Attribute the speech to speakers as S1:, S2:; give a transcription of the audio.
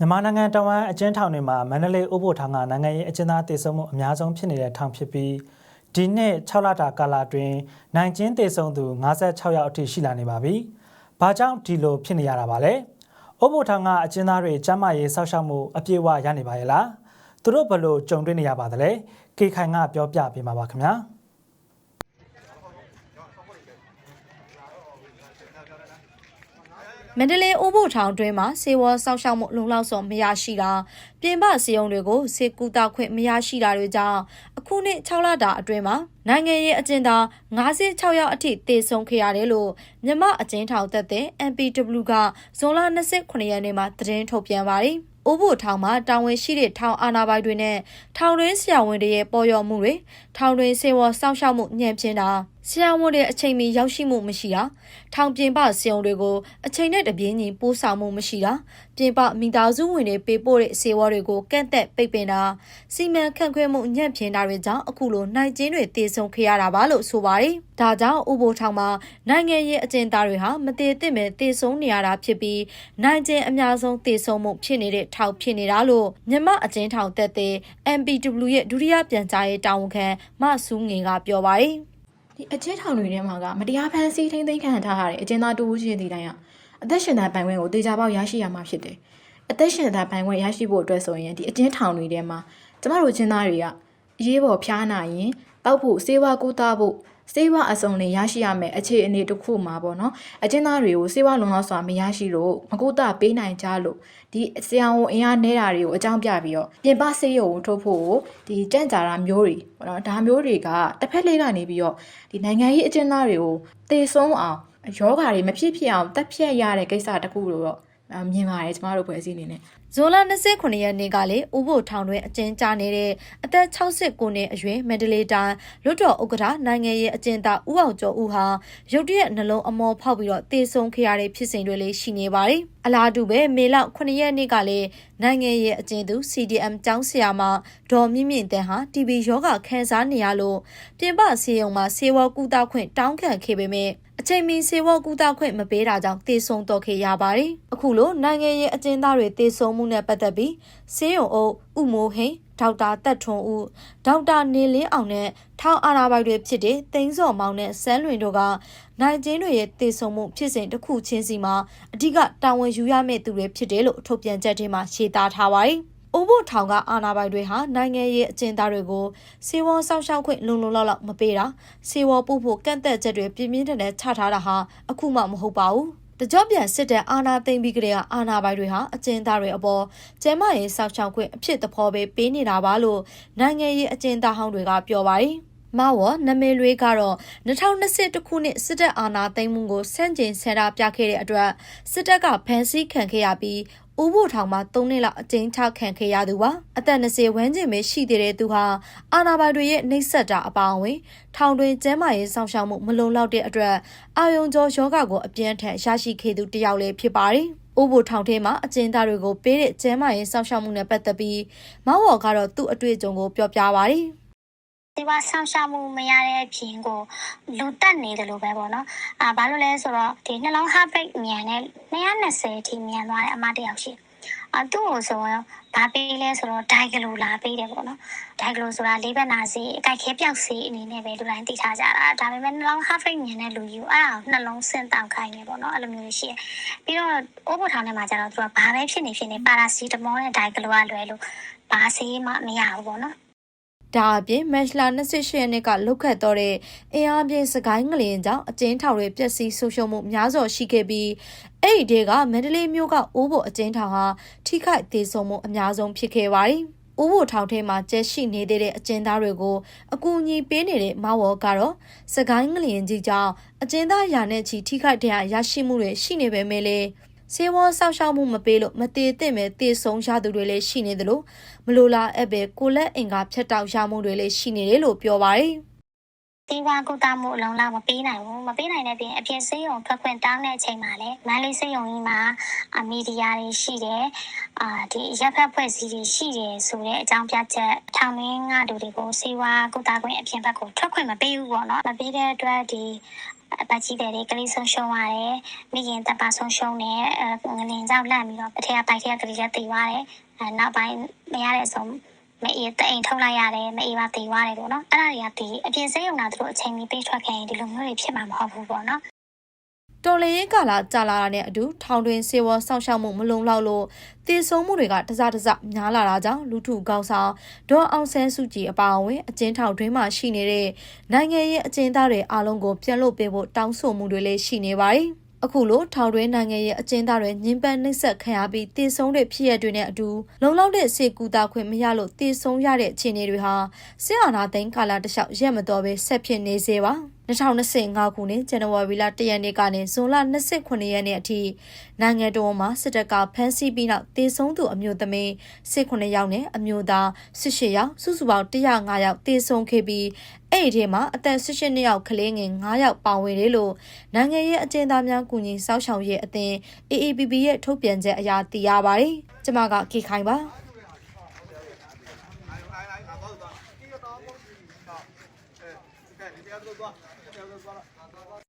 S1: မြန်မာနိုင်ငံတဝမ်းအကျဉ်းထောင်တွေမှာမန္တလေးဥပိုလ်ထောင်ကနိုင်ငံရေးအကျဉ်းသားတည်ဆုံမှုအများဆုံးဖြစ်နေတဲ့ထောင်ဖြစ်ပြီးဒီနှစ်6လတာကာလအတွင်းနိုင်ကျင်းတည်ဆုံသူ56ယောက်အထိရှိလာနေပါပြီ။ဘာကြောင့်ဒီလိုဖြစ်နေရတာပါလဲ။ဥပိုလ်ထောင်ကအကျဉ်းသားတွေကျန်းမာရေးစောင့်ရှောက်မှုအပြည့်အဝရနေပါရဲ့လား။သူတို့ဘယ်လိုကြုံတွေ့နေရပါသလဲ။ကေခိုင်ကပြောပြပေးမှာပါခင်ဗျာ။
S2: မန္တလေးအိုးဘိုထောင်တွင်းမှာစေဝါစောက်ရှောက်မှုလုံလောက်စွာမရရှိတာပြင်ပစီယုံတွေကိုစေကူတာခွင့်မရရှိတာတွေကြောင့်အခုနှစ်6လတာအတွင်းမှာနိုင်ငံရေးအကျဉ်းသား96ရောက်အထိတေဆုံးခဲ့ရတယ်လို့မြမအကျဉ်းထောင်သက်တဲ့ MPW ကဇွန်လ29ရက်နေ့မှာသတင်းထုတ်ပြန်ပါတယ်။အိုးဘိုထောင်မှာတာဝန်ရှိတဲ့ထောင်အာဏာပိုင်တွေနဲ့ထောင်တွင်းဆရာဝန်တွေရဲ့ပေါ်ရော်မှုတွေထောင်တွင်းစေဝါစောင့်ရှောက်မှုညံ့ဖျင်းတာ ဆရာဝန်တွေအချိန်မီရောက်ရှိမှုမရှိတာထောင်ပြင်ပစီယုံတွေကိုအချိန်နဲ့တပြေးညီပို့ဆောင်မှုမရှိတာပြင်ပမိသားစုဝင်တွေပေးပို့တဲ့စေဝါတွေကိုကန့်သက်ပိတ်ပင်တာစီမံခန့်ခွဲမှုညံ့ဖျင်းတာတွေကြောင့်အခုလိုနိုင်ကျင်းတွေတည်ဆုံခဲ့ရတာပါလို့ဆိုပါတယ်ဒါကြောင့်ဥပိုလ်ထောင်မှာနိုင်ငံရေးအကျဉ်းသားတွေဟာမတည်သင့်ပဲတည်ဆုံနေရတာဖြစ်ပြီးနိုင်ကျင်းအများဆုံးတည်ဆုံမှုဖြစ်နေတဲ့ထောင်ဖြစ်နေတာလို့မြမအကျဉ်းထောင်တက်တဲ့ MPW ရဲ့ဒုတိယပြန်ကြားရေးတာဝန်ခံမဆူးငင်ကပြောပါတယ်
S3: ဒီအကျဉ်းထောင်တွေထဲမှာကမတရားဖန်ဆီးထိန်းသိမ်းခံထားရတဲ့အကျဉ်းသားတူဦးရှိသည့်တိုင်ကအသက်ရှင်တဲ့ပိုင်ခွင့်ကိုတေချာပေါက်ရရှိရမှာဖြစ်တယ်။အသက်ရှင်တဲ့ပိုင်ခွင့်ရရှိဖို့အတွက်ဆိုရင်ဒီအကျဉ်းထောင်တွေထဲမှာကျမတို့အကျဉ်းသားတွေကအရေးပေါ်ဖျားနာရင်တောက်ဖို့စေဝါကူတာဖို့ စေဝါအစုံလေးရရှိရမယ်အခြေအနေတစ်ခုမှာပေါ့နော်အကျဉ်းသားတွေကိုစေဝါလုံလောက်စွာမရရှိလို့မကူတာပေးနိုင်ကြလို့ဒီဆရာဝန်အင်အားနေတာတွေကိုအကြောင်းပြပြီးတော့ပြင်ပဆေးရုံကိုထုတ်ဖို့ဒီကြံ့ကြာတာမျိုးတွေပေါ့နော်ဒါမျိုးတွေကတစ်ဖက်လေးကနေပြီးတော့ဒီနိုင်ငံရေးအကျဉ်းသားတွေကိုတေဆုံးအောင်ယောဂါတွေမဖြစ်ဖြစ်အောင်တက်ဖြတ်ရတဲ့ကိစ္စတစ်ခုလို့တော့ မြင်ပါတယ်ကျမတို့ဖွဲ့စည်းအနေနဲ့
S2: ဇွန်လ29ရက်နေ့ကလေဥဖို့ထောင်တွင်အကျဉ်းချနေတဲ့အသက်69နှစ်အရွယ်မန္တလေးတိုင်းလွတ်တော်ဥက္ကဋ္ဌနိုင်ငံရေးအကျဉ်းသားဦးအောင်ကျော်ဦးဟာရုတ်တရက်နှလုံးအမောဖောက်ပြီးတော့တေဆုံးခဲ့ရတဲ့ဖြစ်စဉ်တွေလေးရှိနေပါတယ်။အလားတူပဲမေလ9ရက်နေ့ကလည်းနိုင်ငံရေးအကျဉ်းသူ CDM ကျောင်းဆရာမဒေါ်မြင့်မြင့်တန်းဟာ TB ယောဂခန်းစားနေရလို့ပြင်ပဆေးရုံမှာဆေးဝါးကုသခွင့်တောင်းခံခဲ့ပေမဲ့အ ချိန်မီဆေးဝါးကုသခွင့်မပေးတာကြောင့်တေဆုံးတော့ခဲ့ရပါတယ်။အခုလိုနိုင်ငံရေးအကျဉ်းသားတွေတေဆုံးမှုနဲ့ပတ်သက်ပြီးဆေးရုံအုပ်ဥမိုးဟင်ဒေါက်တာတက်ထွန်းဦးဒေါက်တာနေလင်းအောင်နဲ့ထောင်အာနာပိုင်တွေဖြစ်တဲ့သိန်းစော်မောင်နဲ့စန်းလွင်တို့ကနိုင်ကျင်းတွေရဲ့တေဆုံမှုဖြစ်စဉ်တစ်ခုချင်းစီမှာအဓိကတာဝန်ယူရမယ့်သူတွေဖြစ်တယ်လို့ထုတ်ပြန်ချက်ထဲမှာရှင်းသားထားပါတယ်။ အိုးဖို့ထောင်ကအာနာပိုင်တွေဟာနိုင်ငံရေးအကျဉ်းသားတွေကိုစေဝါစောင့်ရှောက်ခွင့်လုံလုံလောက်လောက်မပေးတာစေဝါပို့ဖို့ကန့်သက်ချက်တွေပြင်းပြင်းထန်ထန်ချထားတာဟာအခုမှမဟုတ်ပါဘူး။တကြော့ပြန်စစ်တပ်အာဏာသိမ်းပြီးကတည်းကအာဏာပိုင်တွေဟာအကျဉ်းသားတွေအပေါ်ကျဲမရေးစောက်ချောက်ခွင့်အဖြစ်သဘောပဲပေးနေတာပါလို့နိုင်ငံရေးအကျဉ်းသားဟောင်းတွေကပြောပါတယ်။ မဝနမေလွေးကတော့2021ခုနှစ်စစ်တပ်အာဏာသိမ်းမှုကိုစန့်ကျင်ဆန္ဒပြခဲ့တဲ့အတွက်စစ်တပ်ကဖမ်းဆီးခံခဲ့ရပြီးဦးဖို့ထောင်မှာ3နှစ်လောက်အကျဉ်းချခံခဲ့ရသူပါအသက်20ဝန်းကျင်ပဲရှိသေးတဲ့သူဟာအာနာပိုင်တွေရဲ့နှိပ်စက်တာအပါအဝင် ထောင်တွင်ကျန်းမာရေးဆောင်ရှောက်မှုမလုံလောက်တဲ့အတွက်အာယုံကျော်ယောဂကိုအပြင်းထန်ရရှိခဲ့သူတစ်ယောက်လည်းဖြစ်ပါတယ်အိုးဘိုထောင်ထဲမှာအကျဉ်းသားတွေကိုပေးတဲ့ကျန်းမာရေးစောင့်ရှောက်မှုနဲ့ပတ်သက်ပြီးမောင်ဝေါ်ကတော့သူ့အတွေ့အကြုံကိုပြောပြပါတယ်
S4: ဒီပါဆောင်ရှာမှုမရတဲ့အပြင်ကိုလူတက်နေတယ်လို့ပဲပေါ့နော်အာဘာလို့လဲဆိုတော့ဒီနှလုံး heart rate မြန်နဲ့220အထိမြန်သွားတယ်အမတယောက်ရှိအာသူ့ကိုဆိုရင်ဘာပေးလဲဆိုတော့ဒိုင်ဂလိုလာပေးတယ်ပေါ့နော်ဒိုင်ဂလိုဆိုတာလေးဘက်နာစီအကြိုက်ခဲပြောက်စီအနေနဲ့ပဲလူတိုင်းသိထားကြတာဒါပေမဲ့နှလုံး heart rate မြန်တဲ့လူကြီးကိုအဲ့ဒါကိုနှလုံးဆင့်တောက်ခိုင်းနေပေါ့နော်အဲ့လိုမျိုးရှိရပြီးတော့အိုးဘထောင်ထဲမှာကျတော့သူကဘာပဲဖြစ်နေဖြစ်နေပါရာစီတမောနဲ့ဒိုင်ဂလိုကလွယ်လို့ဘာဆေးမှမရဘူးပေါ့နော်
S2: ဒါအပြင်မက်လာ28ရက်နေ့ကလုတ်ခတ်တော့တဲ့အင်အားပြင်းစကိုင်းငလျင်ကြောင့်အကျဉ်းထောင်တွေပျက်စီးဆုံးရှုံးမှုများစွာရှိခဲ့ပြီးအဲ့ဒီတဲကမန္တလေးမြို့ကအိုးဘိုအကျဉ်းထောင်ဟာထိခိုက်သေးဆုံးမှုအများဆုံးဖြစ်ခဲ့ပါတယ်။အိုးဘိုထောင်ထဲမှာကျက်ရှိနေတဲ့အကျဉ်းသားတွေကိုအကူအညီပေးနေတဲ့မဝေါ်ကတော့စကိုင်းငလျင်ကြီးကြောင့်အကျဉ်းသားရာနဲ့ချီထိခိုက်တဲ့ရရှိမှုတွေရှိနေပေမဲ့လည်း စေဝါဆောက်ရှောက်မှုမပေးလို့မတည်သင့်ပဲတည်ဆုံးရသူတွေလည်းရှိနေသလိုမလိုလားအပ်ပဲကိုလက်အင်္ကာဖြတ်တောက်ရမှုတွေလည်းရှိနေတယ်လို့ပြောပါတယ်
S4: ဒီဝါကုသမှုအလုံးလောက်မပေးနိုင်ဘူးမပေးနိုင်တဲ့ပြင်အပြင်စေးရုံထွက်ခွင့်တောင်းတဲ့အချိန်မှာလည်းမန္တလေးစေးရုံကြီးမှာအမီဒီယာတွေရှိတယ်အာဒီရက်ဖက်ဖွဲ့စည်းတွေရှိတယ်ဆိုတဲ့အကြောင်းပြချက်ထောင်ရင်းကလူတွေကိုစေဝါကုသခွင့်အပြင်ဘက်ကိုထွက်ခွင့်မပေးဘူးပေါ့နော်မပေးတဲ့အတွက်ဒီ အပတ်ကြီးတယ်တွေကလေးဆုံးရှုံးရတယ်မိခင်တပ်ပါဆုံးရှုံးတယ်အဲငလင်ကြောက်လန့်ပြီးတော့ပထက်ပိုက်ထက်ကလေးလည်းတည်သွားတယ်အဲနောက်ပိုင်းမရတဲ့အဆုံးမအေးတအိမ်ထုတ်လိုက်ရတယ်မအေးပါတည်သွားတယ်ပေါ့နော်အဲ့ဒါတွေကဒီအပြင်စိတ်ယုံတာသူတို့အချိန်မီပေးထွက်ခဲ့ရင်ဒီလိုမျိုးတွေဖြစ်မှာမဟုတ်ဘူးပေါ့နော်
S2: တော်လည်ရေးကာလကြာလာတာနဲ့အတူထောင်တွင်စေဝါစောင့်ရှောက်မှုမလုံလောက်လို့တည်ဆုံမှုတွေကတစတစများလာတာကြောင့်လူထုကောင်းဆောင်ဒေါ်အောင်ဆန်းစုကြည်အပါအဝင်အကျဉ်းထောင်တွင်းမှာရှိနေတဲ့နိုင်ငံရေးအကျဉ်းသားတွေအားလုံးကိုပြန်လွတ်ပေးဖို့တောင်းဆိုမှုတွေလည်းရှိနေပါတယ်။အခုလိုထောင်တွင်းနိုင်ငံရဲ့အကျဉ်းသားတွေညှဉ်းပန်းနှိပ်စက်ခံရပြီးတည်ဆုံတဲ့ဖြစ်ရပ်တွေနဲ့အတူလုံလောက်တဲ့စေကူတာခွင့်မရလို့တည်ဆုံရတဲ့အခြေအနေတွေဟာစစ်အာဏာသိမ်းကာလတစ်လျှောက်ရက်မတော်ပဲဆက်ဖြစ်နေစေပါ 2025ခုနှစ်ဇန်နဝါရီလ1ရက်နေ့ကနေဇွန်လ29ရက်နေ့အထိနိုင်ငံတော်မှာစစ်တပ်ကဖမ်းဆီးပြီးနောက်တည်ဆုံသူအမျိုးသမီး18ယောက်နဲ့အမျိုးသား18ယောက်စုစုပေါင်း105ယောက်တည်ဆုံခဲ့ပြီးအဲ့ဒီထဲမှာအသက်18ယောက်ကလေးငယ်9ယောက်ပါဝင်တယ်လို့နိုင်ငံရေးအကျဉ်းသားများကူညီစောင့်ရှောက်ရေးအသင်း AAPP ရဲ့ထုတ်ပြန်ချက်အရသိရပါတယ်။ကျွန်မကခေခိုင်ပါ။
S5: 别都抓，别人都抓了。